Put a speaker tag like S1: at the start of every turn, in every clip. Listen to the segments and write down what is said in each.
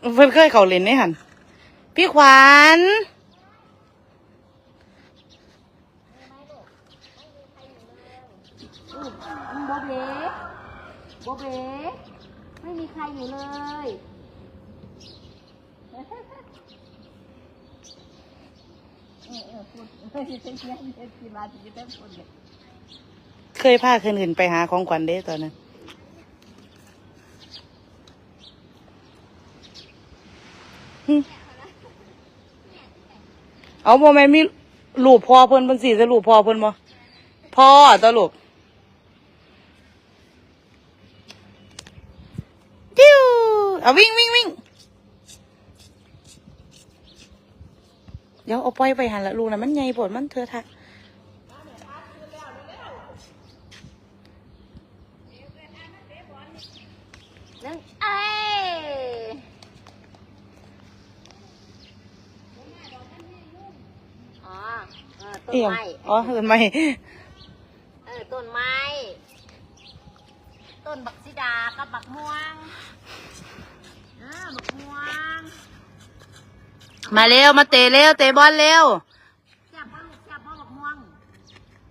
S1: เพิ่นเคยเขาเล่นในหันพี่ขวัญ
S2: โบเบโบเบไม่มีใครอยู่เลย
S1: เคยพาคนอื่นไปหาของขวัญเด้ตอนนั้น เอาโมแม่มีลูกพ่อเพิ่นเพิ่นสิจะลูกพ่อเพิ่นบ่พ่อตลูกจิ้วเอาวิ่งวิ่งวิ่งเดี๋ยวเอาปล่อยไปหันละลูกนะมันใหญ่ปวดมันเธอะทะ
S2: นั่งเอ้ยอ๋อเออ ต้น
S1: เอี่ยม
S2: ไม้
S1: อ๋อเห็นไหม
S2: เออต้นไม้ ต้นบักซิดากับบักม่วงเออบักม่วง
S1: มาเร็ว มาเตะเร็ว เตะบอลเร็ว
S2: แซ่บบ่ลูกแซ่บบ่บักม่วง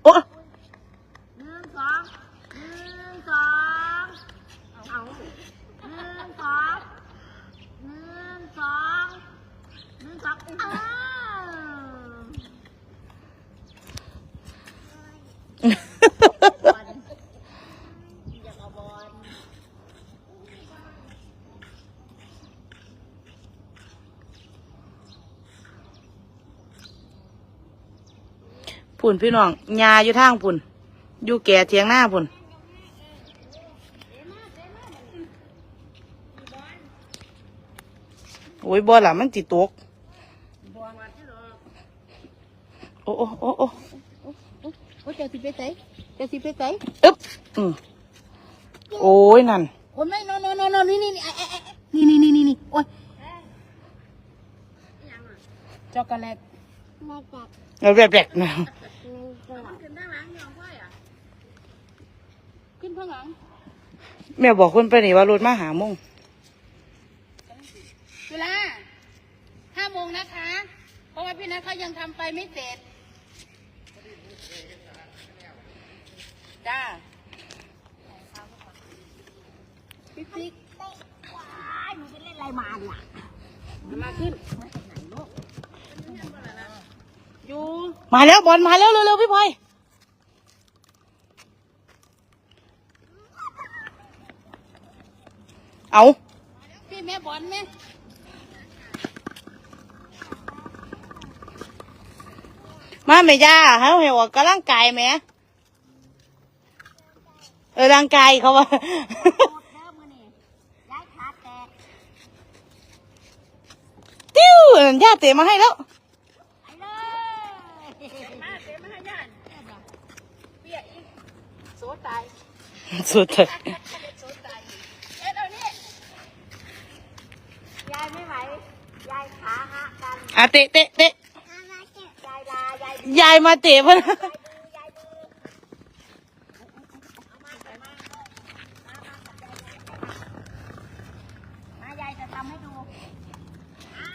S1: โอ้
S2: หนึ่งสองหนึ่งสองเอาหนึ่งสองหนึ่งสองหนึ่งสองอ้าวบอลอยากเอาบอล
S1: พุ่นพี่น้องยาอยู่ทางพุ่น อยู่แก่เทียงหน้าพุ่น โอ้ยบอลล่ะมันจิตกโอ้โอ้โอ้โอ้
S2: โอ้ยเจ้าสิไปไหนเจ้าสิไปไหน
S1: อึ๊บอืมโอ้ยนั่น
S2: โอ้ยไม่นอนนอนนอนนี่นี่นี่ไอ้ไอ้ไอ้นี่นี่นี่นี่นี่โอ้ยช็อกโกแลต
S1: แล้วแรกๆนะ
S2: ขึ้นข้างหลัง
S1: แม่บอกคนไปนี่ว่ารถมาหาโมง
S2: เวลาห้าโมงนะคะ เพราะว่าพี่นัทเขายังทำไปไม่เสร็จจ้าปิ๊กปิ๊กว้ายมึงไปเล่นอะไรมาล่ะมาขึ้นอยู่
S1: มาแล้วบอลมาแล้วเร็วๆพี่พลอย เอา
S2: พี่แม่บอลไหม
S1: มาแม่ย่าให้เห็นว่ากำลังกายไหมเออร่างกายเขาว่า
S2: โคตรเริ่มมือนี่ย้ายขาแตก
S1: ติ้วย่าเตะมาให้แล้ว
S2: ไปเลย ยายไม่ไหวยายขาหักกัน
S1: อะเตะเตะเตะ
S2: ยายลายาย
S1: ยายมาเตะมัน
S2: ยายมือยายมือเอามาใส่มามามากับยายยายมายายจะทำให้ดูอ่า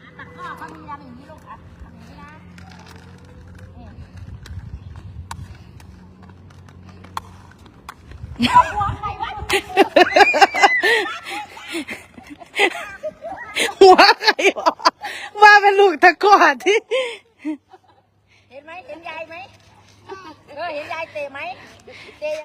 S2: อ่าตะกร้อเขามีทำอย่างนี้ลูกอะทำอย่างนี้นะนี่เอาหัวใครวะ
S1: หัวใครวะว่าเป็นลู กตะกอดที่
S2: เห็นไหมเห็นยายไหมเออเห็นยายเตะไหมเตะ